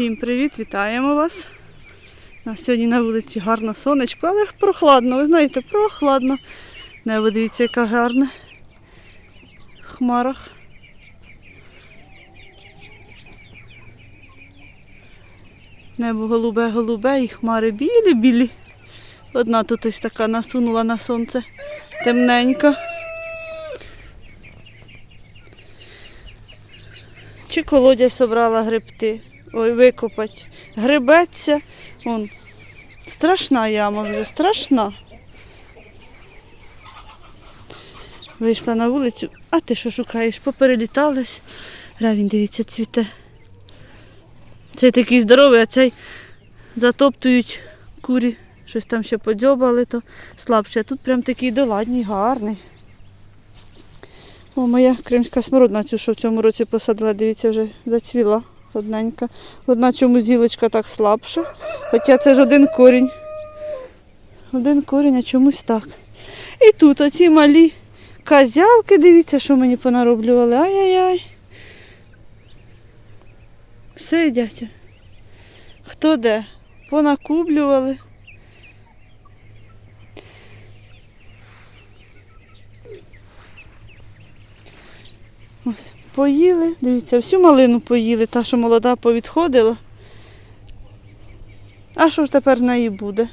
Всім привіт, вітаємо вас. У нас сьогодні на вулиці гарно сонечко, але прохладно, ви знаєте, прохладно. Небо дивіться, яке гарне. В хмарах. Небо голубе-голубе і хмари білі-білі. Одна тут ось така насунула на сонце темненька. Чи колодязь собрала грибти. Ой, викопать. Грибеться. Вон. Страшна яма вже, страшна. Вийшла на вулицю. А ти що шукаєш? Поперелітались. Равін, дивіться, цвіте. Цей такий здоровий, а цей затоптують курі. Щось там ще подзьобали, то слабше. А тут прям такий доладній, гарний. О, моя кримська смородина, цю, що в цьому році посадила, дивіться, вже зацвіла одненька. Одна чомусь гілочка так слабша. Хоча це ж один корінь. Один корінь, а чомусь так. І тут оці малі козявки, дивіться, що мені понароблювали. Ай-яй-яй. Сидять. Хто де? Понакублювали. Ось, поїли. Дивіться, всю малину поїли, та, що молода повідходила. А що ж тепер з неї буде?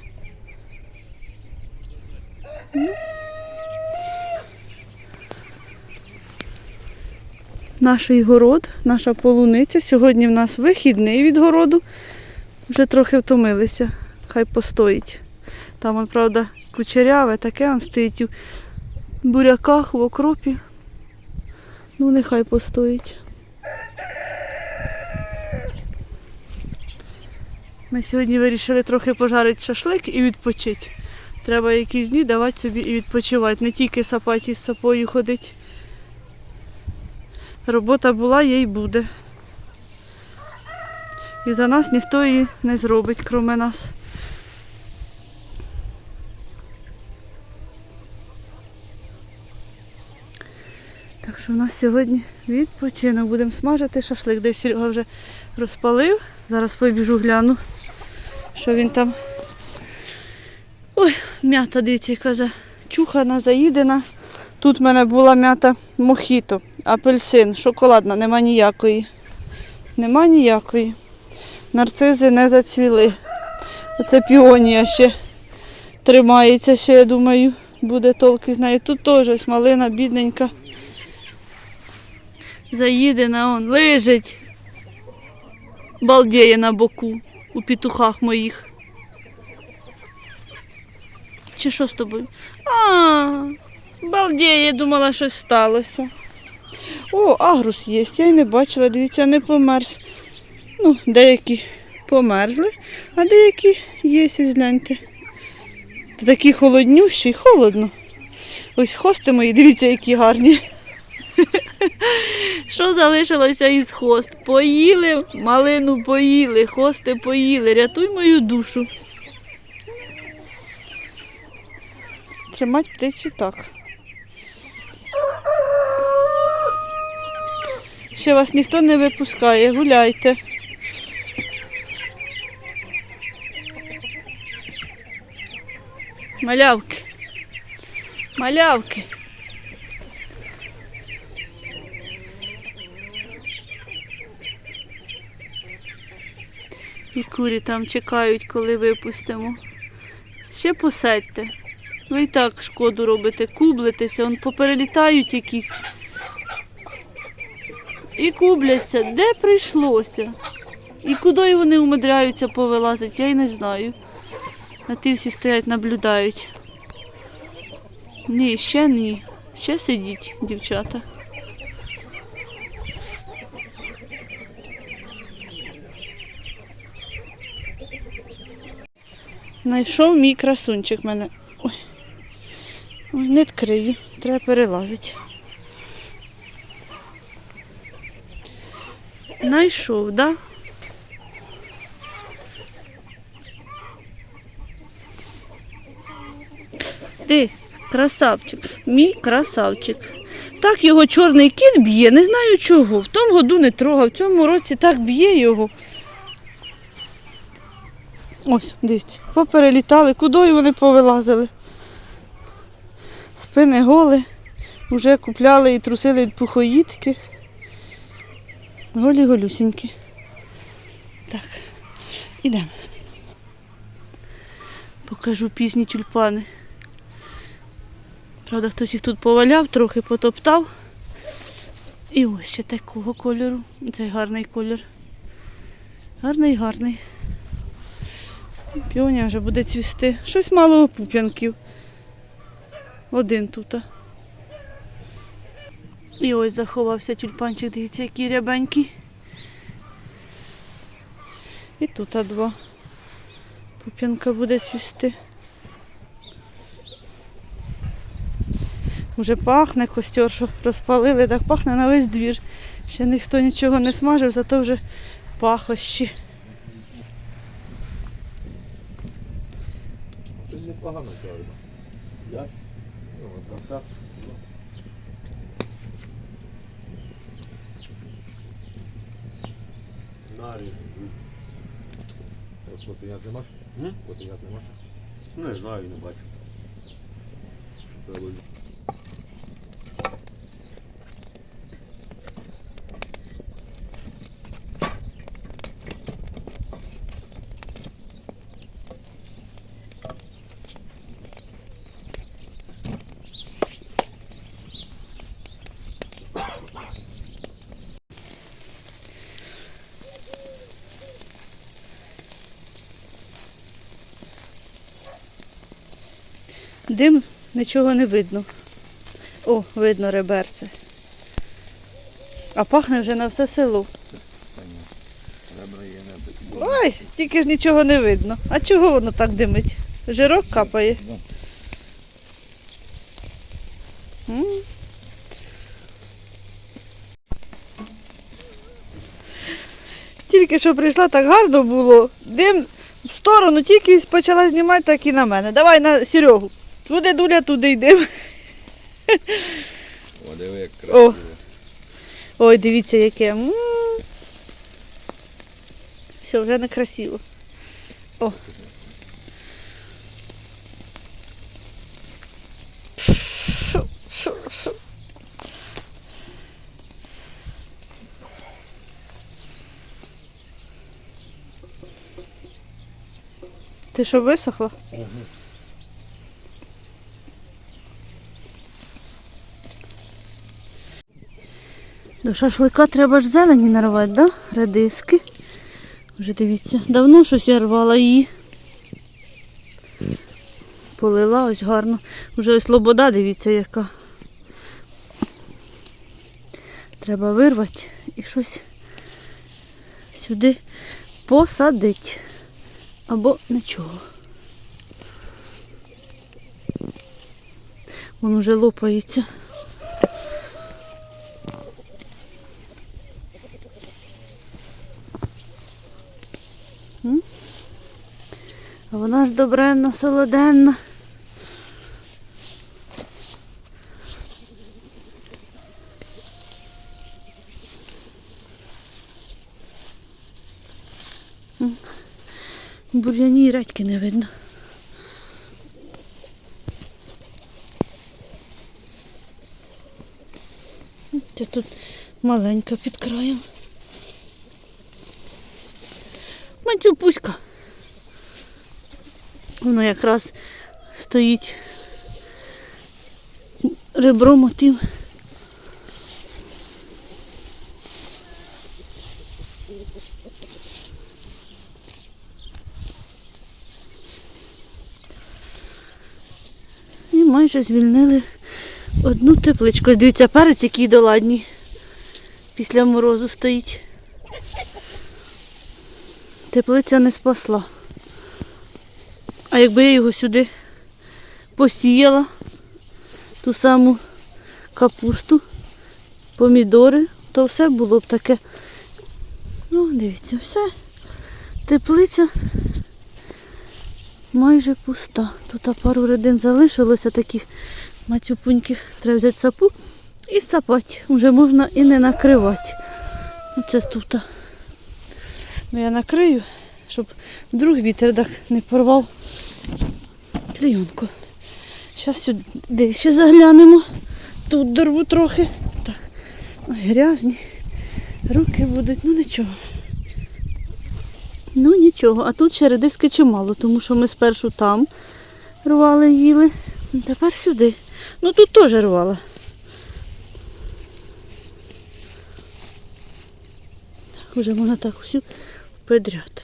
Наш город, наша полуниця. Сьогодні в нас вихідний від городу. Вже трохи втомилися. Хай постоїть. Там, правда, кучеряве, таке он стоїть у буряках, в окропі. Ну, нехай постоїть. Ми сьогодні вирішили трохи пожарити шашлик і відпочити. Треба якісь дні давати собі і відпочивати. Не тільки сапаті з сапою ходить. Робота була, є й буде. І за нас ніхто її не зробить, кроме нас. Що в нас сьогодні відпочинок. Будемо смажити шашлик. Десь Серега вже розпалив. Зараз побіжу гляну, що він там. Ой, м'ята, дивіться, яка зачухана, заїдена. Тут в мене була м'ята мохіто, апельсин, шоколадна, нема ніякої. Нема ніякої. Нарцизи не зацвіли. Оце піонія ще тримається, ще, я думаю, буде толк із нею. Тут теж малина бідненька. Заїдена он, лежить. Балдіє на боку у петухах моїх. Чи що з тобою? А, балдіє, я думала, щось сталося. О, агрус є, я й не бачила, дивіться, не померз. Ну, деякі померзли, а деякі є, ось гляньте. Такі холоднющі, холодно. Ось хости мої, дивіться, які гарні. Що залишилося із хост? Поїли, малину поїли, хости поїли. Рятуй мою душу. Тримать птицю так. Ще вас ніхто не випускає, гуляйте. Малявки. Малявки. Курі там чекають, коли випустимо. Ще посадьте. Ви і так шкоду робите, кублитеся, он поперелітають якісь. І кубляться, де прийшлося. І куди вони умудряються повилазити, я й не знаю. А ті всі стоять, наблюдають. Ні, ще ні. Ще сидіть, дівчата. Знайшов мій красунчик мене. Ой. Ой, не відкриє, треба перелазити. Знайшов, да? Ти, красавчик, мій красавчик. Так його чорний кіт б'є, не знаю чого. В тому году не трогав, в цьому році так б'є його. Ось, дивіться, поперелітали, кудою вони повилазили. Спини голи. Вже купляли і трусили від пухоїдки. Голі голюсінькі. Так, ідемо. Покажу пізні тюльпани. Правда, хтось їх тут поваляв, трохи потоптав. І ось ще такого кольору. Цей гарний колір. Гарний, гарний. Піоня вже буде цвісти. Щось мало пуп'янків. Один тут. І ось заховався тюльпанчик, дивіться, який рябенький. І тут два. Пуп'янка буде цвісти. Уже пахне костер, що розпалили, так пахне на весь двір. Ще ніхто нічого не смажив, зато вже пахощі. Це Ясь? Ну, от так. Наріж. Ось потиняти нема? М? Потиняти Ну Не знаю, не бачу. Що треба? Дим нічого не видно. О, видно реберце. А пахне вже на все село. Ой, тільки ж нічого не видно. А чого воно так димить? Жирок капає. Тільки що прийшла, так гарно було. Дим в сторону, тільки почала знімати, так і на мене. Давай на Серегу. Туди дуля, туди йдемо. О, диви, як красиво. Ой, дивіться, яке. М. Все, вже не красиво. О. Ти що висохла? До шашлика треба ж зелені нарвати, да? Редиски. Вже дивіться, давно щось я рвала її. Полила ось гарно. Вже ось лобода, дивіться, яка. Треба вирвати і щось сюди посадити. Або нічого. Воно вже лопається. Ж добренна, солоденна. Бур'яні редьки не видно. Це тут маленька під краєм. Мантюпуська. Воно якраз стоїть ребром отим. І майже звільнили одну тепличку. Дивіться, перець, який доладній. Після морозу стоїть. Теплиця не спасла. А якби я його сюди посіяла, ту саму капусту, помідори, то все було б таке. Ну, дивіться, все. Теплиця майже пуста. Тут пару рядин залишилося таких мацюпуньких. Треба взяти сапу і сапати. Вже можна і не накривати. Оце тут. Ну я накрию. щоб вдруг вітер так не порвав клійонку. Зараз сюди ще заглянемо. Тут дорву трохи. Так, ой, грязні. Руки будуть, ну нічого. Ну нічого, а тут ще редиски чимало, тому що ми спершу там рвали, їли. Тепер сюди. Ну тут теж рвала. Так, Уже можна так всю подряд.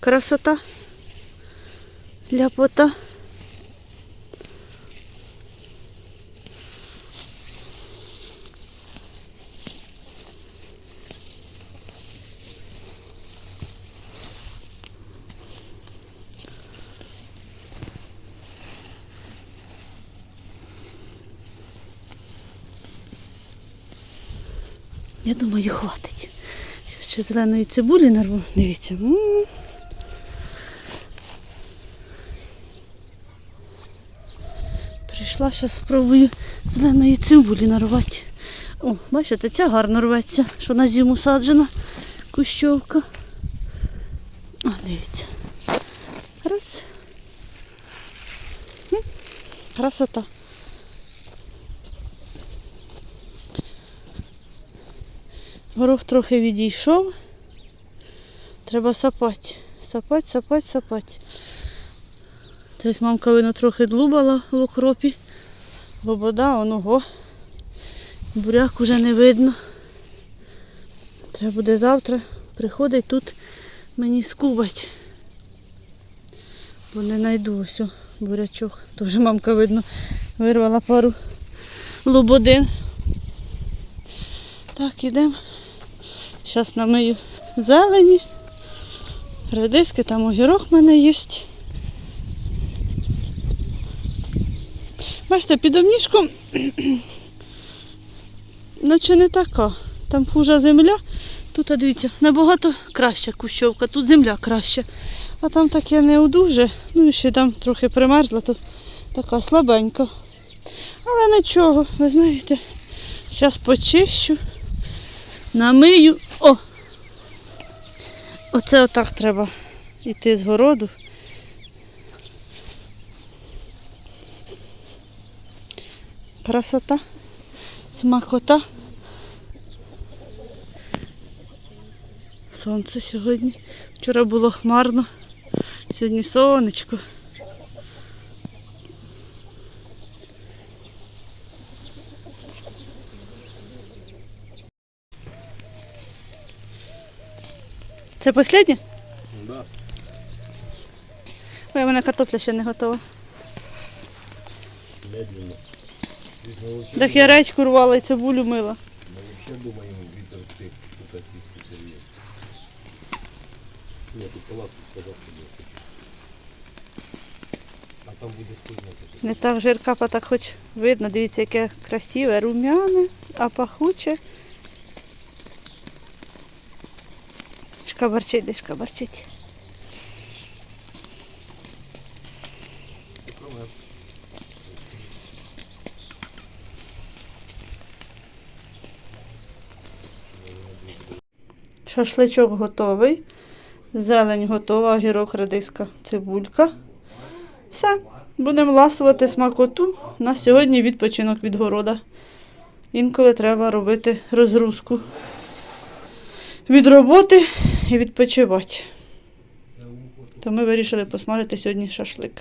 Красота. Ляпота. Я думаю, хватить. Ще зеленої цибулі нарву. Дивіться. Прийшла, зараз спробую зеленої цибулі нарвати. О, бачите, ця гарно рветься, що на зиму саджена кущовка. О, дивіться. Раз. Красота. Горох трохи відійшов. Треба сапати. Сапати, сапати, сапати. Тобто мамка вино трохи длубала в окропі. Лобода, оного. Буряк уже не видно. Треба буде завтра приходить тут мені скубать. Бо не знайду ось бурячок. Теж мамка видно вирвала пару лободин. Так, ідемо. Зараз намию зелені. Редиски, там огірок в мене є. Бачите, під обніжком наче не така. Там хужа земля. Тут, дивіться, набагато краща кущовка, тут земля краща. А там таке не дуже. Ну і ще там трохи примерзла, то така слабенька. Але нічого, ви знаєте, зараз почищу, намию. О! Оце отак треба йти з городу. Красота, смакота. Сонце сьогодні. Вчора було хмарно, сьогодні сонечко. Це останнє? Да. Ой, у мене картопля ще не готова. Медленно. Здесь мы вообще, Так я редьку рвала і цибулю мила. мы вообще думаем, Витер, ты утопить серьезно. Нет, тут палатку сказал, что не хочешь. А там будет скучно. Не так жиркапа, так хоч видно, дивіться, яке красиве, румяне, а пахуче. Шкабарчить, де шкабарчить. Шашличок готовий. Зелень готова, огірок, редиска, цибулька. Все, будемо ласувати смакоту. На сьогодні відпочинок від города. Інколи треба робити розгрузку від роботи і відпочивати. То ми вирішили посмажити сьогодні шашлик.